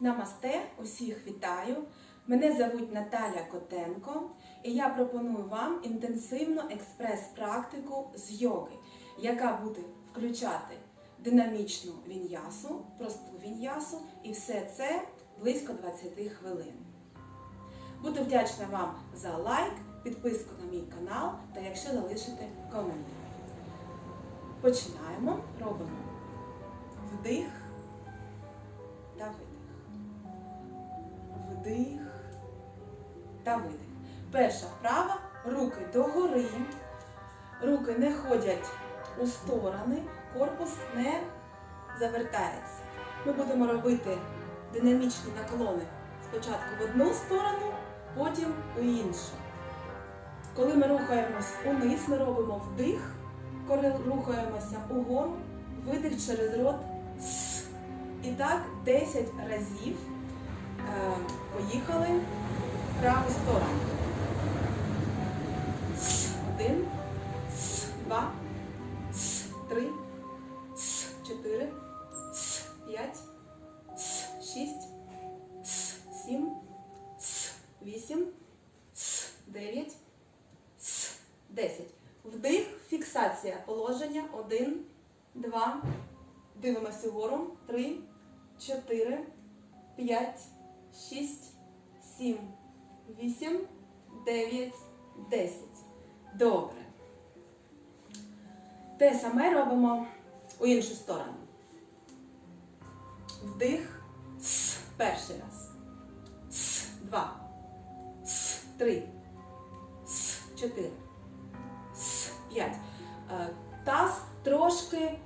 Намасте, усіх вітаю. Мене звуть Наталя Котенко, і я пропоную вам інтенсивну експрес-практику з йоги, яка буде включати динамічну віньясу, просту віньясу, і все це близько 20 хвилин. Буду вдячна вам за лайк, підписку на мій канал та якщо залишите коментар. Починаємо. Робимо вдих Вдих та видих. Перша вправа. Руки догори. Руки не ходять у сторони, корпус не завертається. Ми будемо робити динамічні наклони спочатку в одну сторону, потім у іншу. Коли ми рухаємось униз, ми робимо вдих, коли рухаємося угору, видих через рот. І так 10 разів. Поїхали. Праву сторону. Один, два, три, чотири, п'ять, шість, сім, вісім, дев'ять, десять. Вдих, фіксація. Положення. Один, два. Дивимося вгору. Три, чотири, п'ять, шість, сім, вісім, дев'ять, десять. Добре. Те саме робимо у іншу сторону. Вдих. С. Перший раз. С. Два. С. Три. С. Чотири. С. П'ять. Е, Таз трошки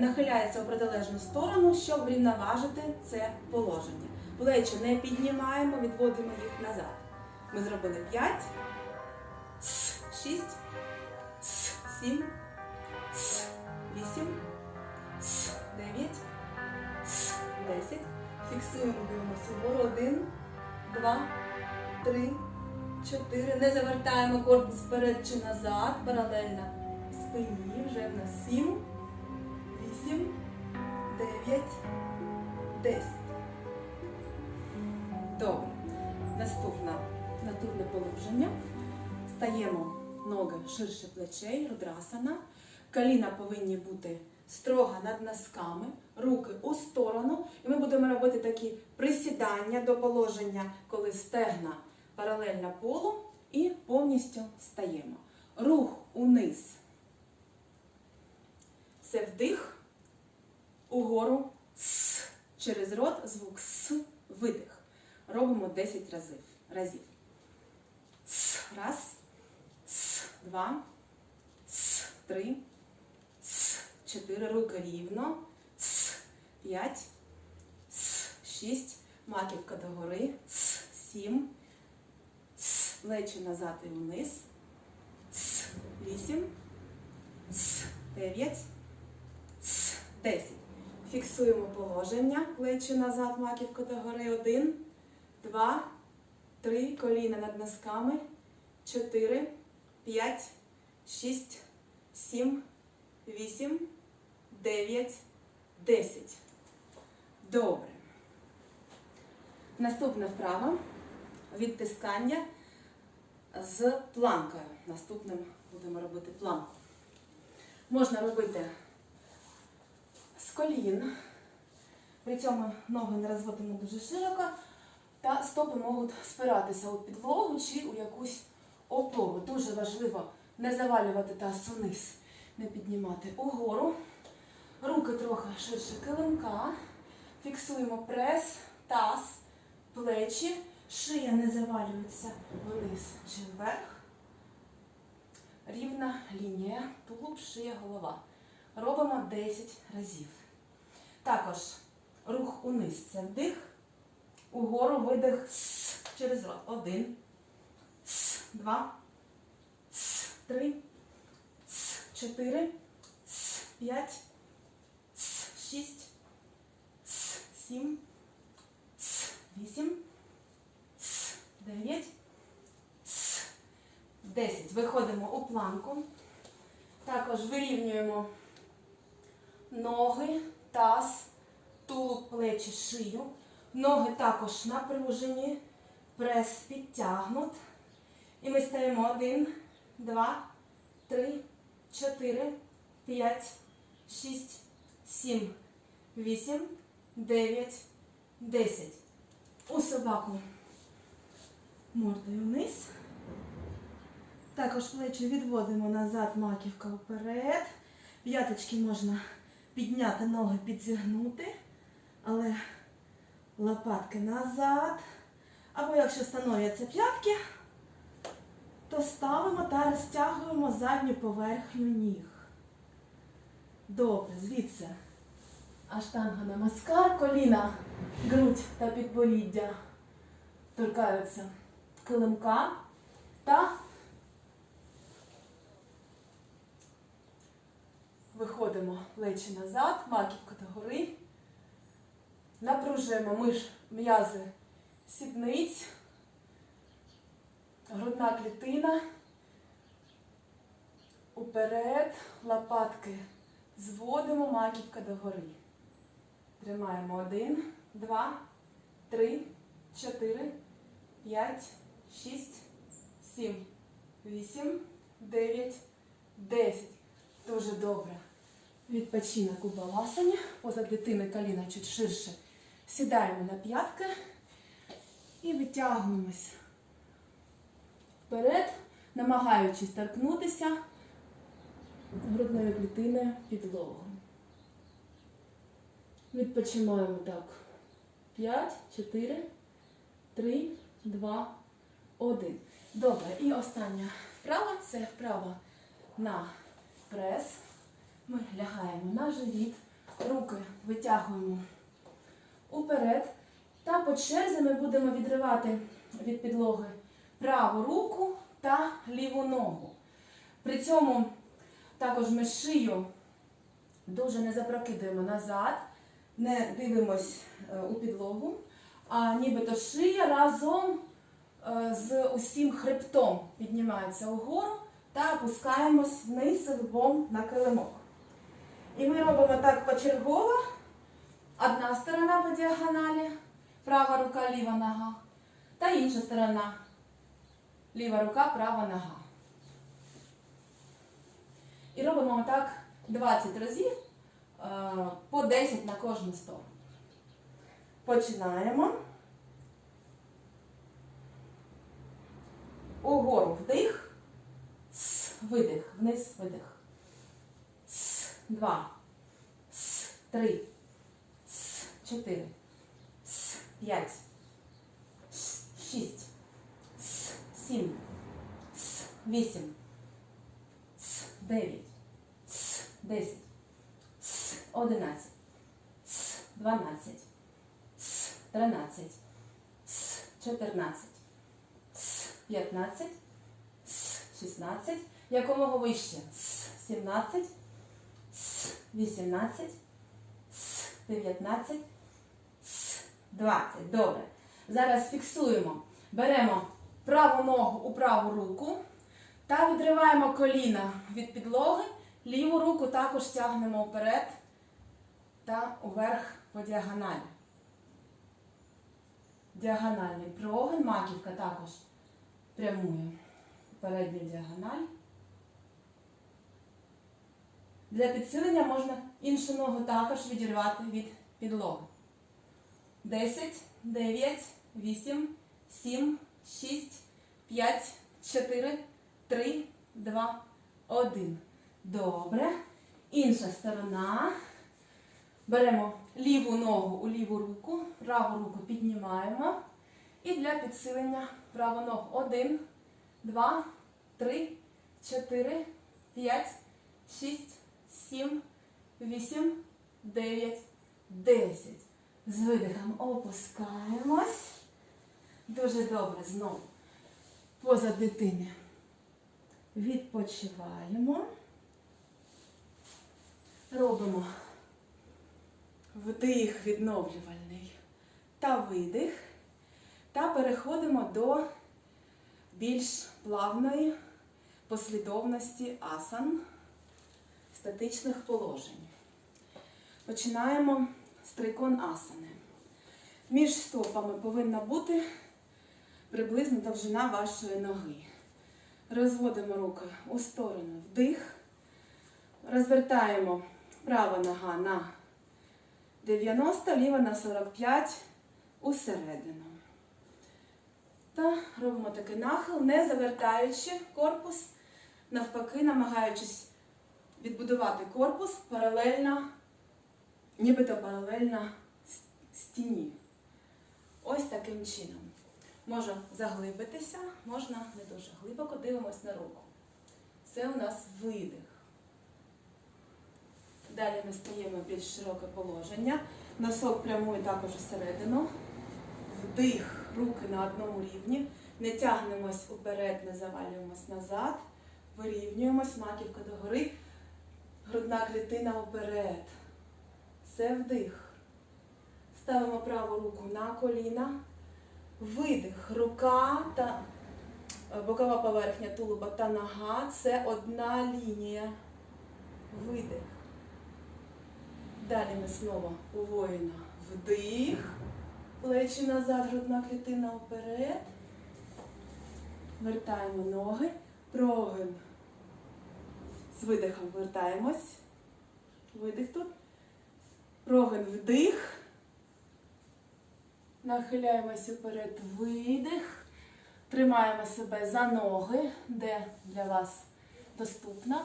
нахиляється у протилежну сторону, щоб врівноважити це положення. Плечі не піднімаємо, відводимо їх назад. Ми зробили 5, 6, 7, 8, 9, 10. Фіксуємо, дивимося вгору. 1, 2, 3, 4. Не завертаємо корпус вперед чи назад. Паралельно спині. Вже в нас 7, 8, 9, 10. Положення. Стаємо ноги ширше плечей, рудрасана. Коліна повинні бути строго над носками, руки у сторону. І ми будемо робити такі присідання до положення, коли стегна паралельно полу і повністю стаємо. Рух униз. Це вдих, угору с. Через рот звук с, видих. Робимо 10 разів. Раз. С. Два. С. Три. С. Чотири. Руки рівно. С. П'ять. С. Шість. Маківка догори. С. Сім. С. Плечі назад і вниз. С. Вісім. С. Дев'ять. С. Десять. Фіксуємо положення. Плечі назад, маківка догори. Один. Два. Три. Коліна над носками. Чотири. П'ять. Шість. Сім. Вісім. Дев'ять. Десять. Добре. Наступна вправа. Відтискання з планкою. Наступним будемо робити планку. Можна робити з колін. При цьому ноги не розводимо дуже широко. Та стопи можуть спиратися у підлогу чи у якусь опору. Дуже важливо не завалювати таз униз, не піднімати угору. Руки трохи ширше килимка. Фіксуємо прес, таз, плечі. Шия не завалюється вниз чи вверх. Рівна лінія, тулуб, шия, голова. Робимо 10 разів. Також рух униз це вдих. Угору видих через рот. Один, два, три, чотири, п'ять, шість, сім, вісім, дев'ять, десять. Виходимо у планку. Також вирівнюємо ноги, таз, тулуб, плечі, шию. Ноги також напружені, прес підтягнут. І ми стаємо один, два, три, чотири, п'ять, шість, сім, вісім, дев'ять, десять. У собаку мордою вниз. Також плечі відводимо назад, маківка вперед. П'яточки можна підняти, ноги підзігнути, але лопатки назад. Або якщо становляться п'ятки, то ставимо та розтягуємо задню поверхню ніг. Добре, звідси. Аштанга намаскар, коліна, грудь та підборіддя торкаються килимка та виходимо плечі назад, маківка догори. Напружуємо миш, м'язи сідниць, грудна клітина. Уперед, лопатки зводимо, маківка догори. Тримаємо один, два, три, чотири, п'ять, шість, сім, вісім, дев'ять, десять. Дуже добре. Відпочинок у баласані. Поза дитини коліна чуть ширше. Сідаємо на п'ятки і витягуємось вперед, намагаючись торкнутися грудною клітиною підлогу. Відпочиваємо так. 5, 4, 3, 2, 1. Добре. І остання вправа це вправа на прес. Ми лягаємо на живіт, руки витягуємо уперед. Та по черзі ми будемо відривати від підлоги праву руку та ліву ногу. При цьому також ми шию дуже не запрокидуємо назад, не дивимось е, у підлогу, а нібито шия разом е, з усім хребтом піднімається угору та опускаємось вниз лбом на килимок. І ми робимо так почергово. Одна сторона по діагоналі, права рука, ліва нога. Та інша сторона. Ліва рука, права нога. І робимо так 20 разів е, по 10 на кожну сторону. Починаємо. Угору вдих. С, видих. Вниз видих. С, два. С, три. С, чотири. С, п'ять. Шість. Сім. С, вісім. С, дев'ять. С, десять. С, одинадцять. С, дванадцять. С, тринадцять. С, чотирнадцять. С, п'ятнадцять. С, шістнадцять. Якомога вище. С, сімнадцять. С, вісімнадцять. С, дев'ятнадцять. С, двадцять. Добре. Зараз фіксуємо. Беремо праву ногу у праву руку та відриваємо коліна від підлоги. Ліву руку також тягнемо вперед та уверх по діагоналі. Діагональний прогин, маківка також прямує передню діагональ. Для підсилення можна іншу ногу також відірвати від підлоги. 10, 9, 8, 7, 6, 5, 4, 3, 2, 1. Добре. Інша сторона. Беремо ліву ногу у ліву руку, праву руку піднімаємо. І для підсилення праву ногу. Один, два, три, чотири, п'ять, шість, сім, вісім, дев'ять, десять. З видихом опускаємось. Дуже добре знову. Поза дитини. Відпочиваємо. Робимо вдих відновлювальний та видих. Та переходимо до більш плавної послідовності асан, статичних положень. Починаємо з трикон асани. Між стопами повинна бути приблизно довжина вашої ноги. Розводимо руки у сторону вдих. Розвертаємо права нога на 90, ліва на 45 усередину. Та робимо такий нахил, не завертаючи корпус, навпаки, намагаючись відбудувати корпус паралельно, нібито паралельно стіні. Ось таким чином. Може заглибитися, можна не дуже глибоко, дивимось на руку. Це у нас видих. Далі ми стаємо більш широке положення. Носок прямує також всередину. Вдих, руки на одному рівні. Не тягнемось уперед, не завалюємось назад. Вирівнюємось, маківка догори. Грудна клітина вперед. Це вдих. Ставимо праву руку на коліна. Видих. Рука та е, бокова поверхня тулуба та нога. Це одна лінія. Видих. Далі ми знову у воїна вдих, плечі назад, грудна клітина вперед. Вертаємо ноги, прогин. З видихом вертаємось. Видих тут. Прогин вдих. Нахиляємося вперед, видих. Тримаємо себе за ноги, де для вас доступно.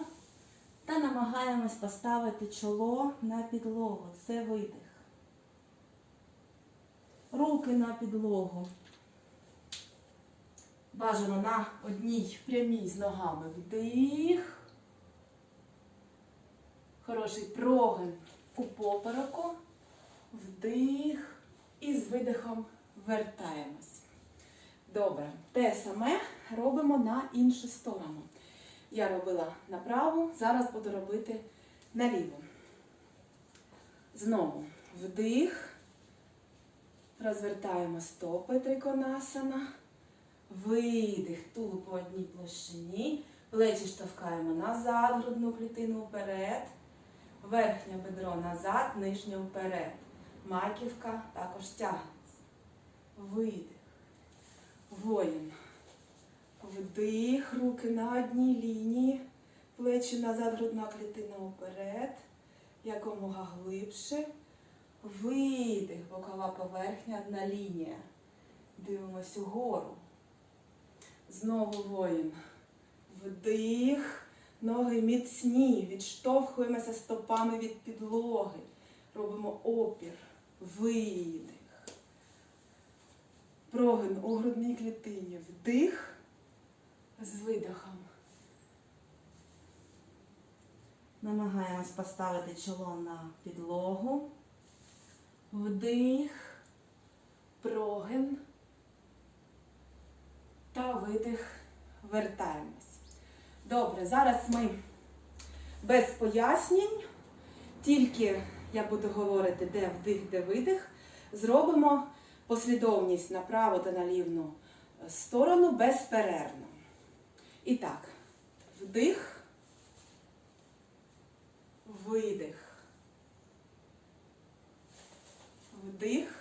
Та намагаємось поставити чоло на підлогу. Це видих. Руки на підлогу. Бажано на одній прямій з ногами вдих. Хороший прогин у попереку. Вдих. І з видихом вертаємось. Добре. Те саме робимо на іншу сторону. Я робила на праву, зараз буду робити на ліву. Знову вдих. Розвертаємо стопи триконасана. Видих, тулуб по одній площині. Плечі штовхаємо назад, грудну клітину вперед. Верхнє бедро назад, нижнє вперед. Маківка також тягнеться. Видих. Воїн. Вдих, руки на одній лінії. Плечі назад, грудна клітина вперед. Якомога глибше. Видих, бокова поверхня, одна лінія. Дивимось угору. Знову воїн. Вдих. Ноги міцні. Відштовхуємося стопами від підлоги. Робимо опір. Видих. Прогин у грудній клітині. Вдих. З видихом. Намагаємось поставити чоло на підлогу. Вдих. Прогин. Та видих. Вертаємось. Добре, зараз ми без пояснень, тільки я буду говорити, де вдих, де видих, зробимо послідовність направо та на лівну сторону безперервно. І так, вдих, видих. Вдих.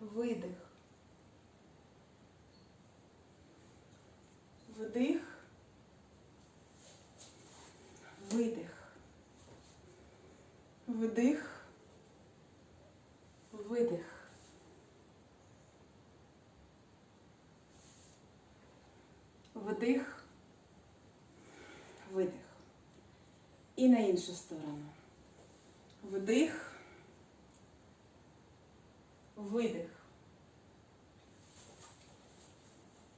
Видих. Вдих. Видих. Вдих. Видих. Вдих. Видих. І на іншу сторону. Вдих. Видих.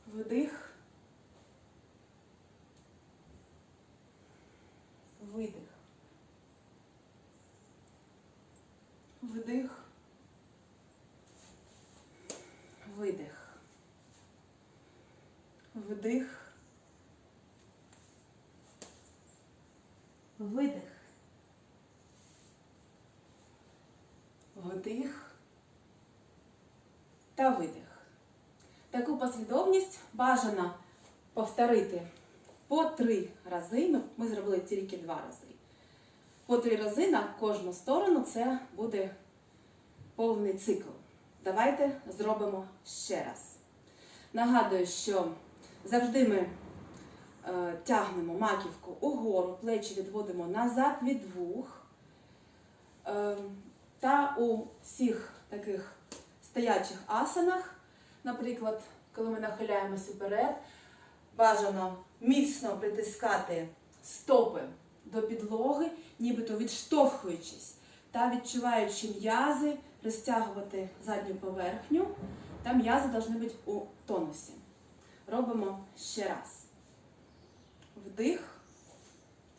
Вдих. Видих. Вдих. Видих. Вдих. Видих. Вдих та видих. Таку послідовність бажано повторити по три рази. Ми, зробили тільки два рази. По три рази на кожну сторону це буде повний цикл. Давайте зробимо ще раз. Нагадую, що завжди ми е, тягнемо маківку угору, плечі відводимо назад від вух. Е, та у всіх таких стоячих асанах, наприклад, коли ми нахиляємось вперед, бажано міцно притискати стопи до підлоги, нібито відштовхуючись та відчуваючи м'язи, розтягувати задню поверхню, та м'язи повинні бути у тонусі. Робимо ще раз. Вдих,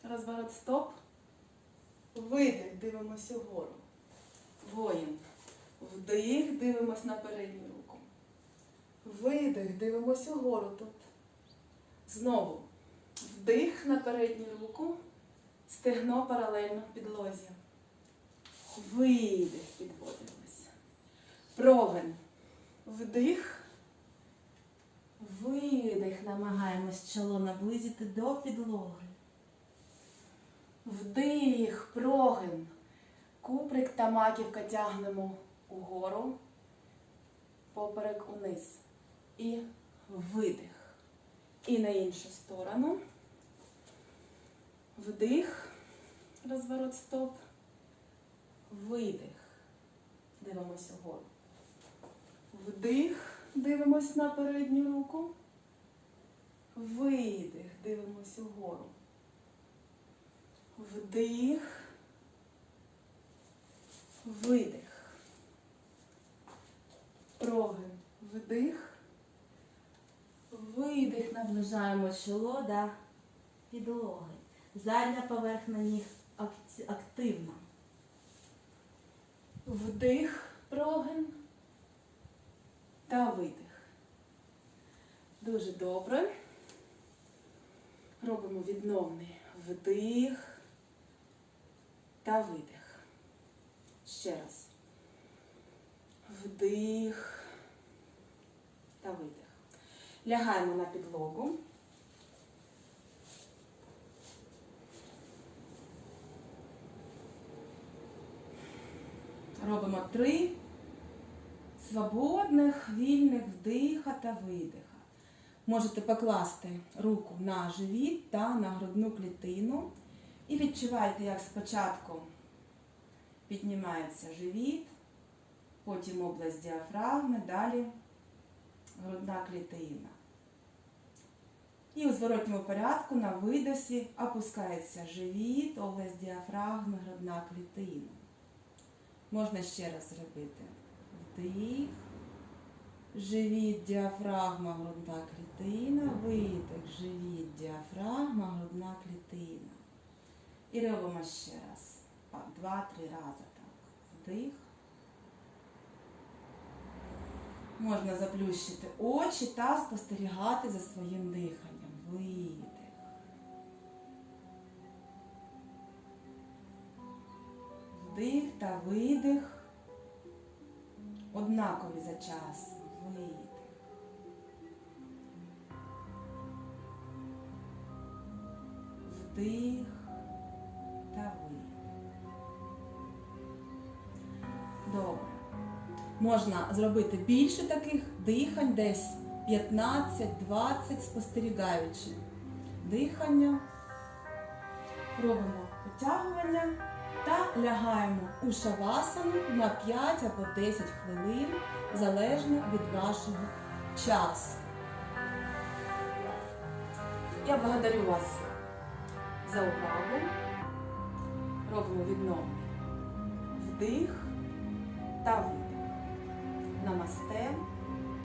розворот стоп, видих, дивимося вгору. Воїн. Вдих, дивимось на передню руку. Видих, дивимося вгору тут. Знову. Вдих на передню руку, стегно паралельно підлозі. Видих, підводимося. Прогин. Вдих. Видих. Намагаємось чоло наблизити до підлоги. Вдих, прогин. Куприк та маківка тягнемо угору, поперек униз. І видих. І на іншу сторону. Вдих, розворот стоп. Видих. Дивимося вгору. Вдих, дивимось на передню руку. Видих, дивимося вгору. Вдих. Видих. Прогин. Вдих. Видих. Наближаємо чоло до підлоги. Задня поверхня ніг активна. Вдих. Прогин. Та видих. Дуже добре. Робимо відновний вдих та видих. Ще раз. Вдих та видих. Лягаємо на підлогу. Робимо три свободних, вільних вдиха та видиха. Можете покласти руку на живіт та на грудну клітину. І відчуваєте, як спочатку піднімається живіт, потім область діафрагми, далі грудна клітина. І у зворотньому порядку на видосі опускається живіт, область діафрагми, грудна клітина. Можна ще раз зробити. Вдих, живіт, діафрагма, грудна клітина, видих, живіт, діафрагма, грудна клітина. І робимо ще раз. Два-три рази так. Вдих. Можна заплющити очі та спостерігати за своїм диханням. Видих. Вдих та видих. Однакові за час. Видих. Вдих та видих. Добре. Можна зробити більше таких дихань, десь 15-20, спостерігаючи дихання. Робимо потягування та лягаємо у шавасану на 5 або 10 хвилин, залежно від вашого часу. Я благодарю вас за увагу. Робимо відновлення. Вдих та видих. Намасте.